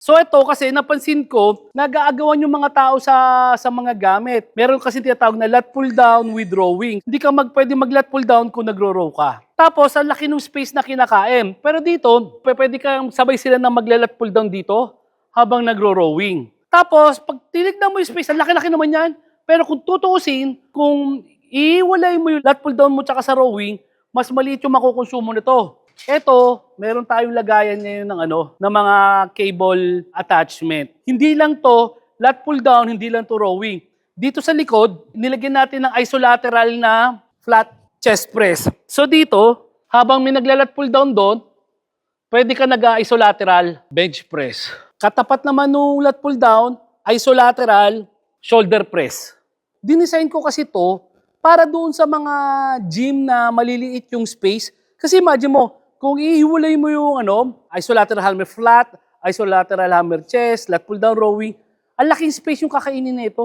So ito kasi napansin ko, nag-aagawan yung mga tao sa sa mga gamit. Meron kasi tinatawag na lat pull down with rowing. Hindi ka mag, pwede mag lat pull down kung nagro-row ka. Tapos, ang laki ng space na kinakain. Pero dito, pwede kang sabay sila na maglalat pull down dito habang nagro-rowing. Tapos, pag tinignan mo yung space, ang laki-laki naman yan. Pero kung tutuusin, kung iiwalay mo yung lat pull down mo tsaka sa rowing, mas maliit yung makukonsumo nito. Ito, meron tayong lagayan ngayon ng ano, ng mga cable attachment. Hindi lang to lat pull down, hindi lang to rowing. Dito sa likod, nilagyan natin ng isolateral na flat chest press. So dito, habang may naglalat pull down doon, pwede ka nag-isolateral bench press. Katapat naman nung lat pull down, isolateral shoulder press. Dinesign ko kasi to para doon sa mga gym na maliliit yung space. Kasi imagine mo, kung ihiwalay mo yung ano, isolateral hammer flat, isolateral hammer chest, lat pull down rowing, ang laking space yung kakainin nito.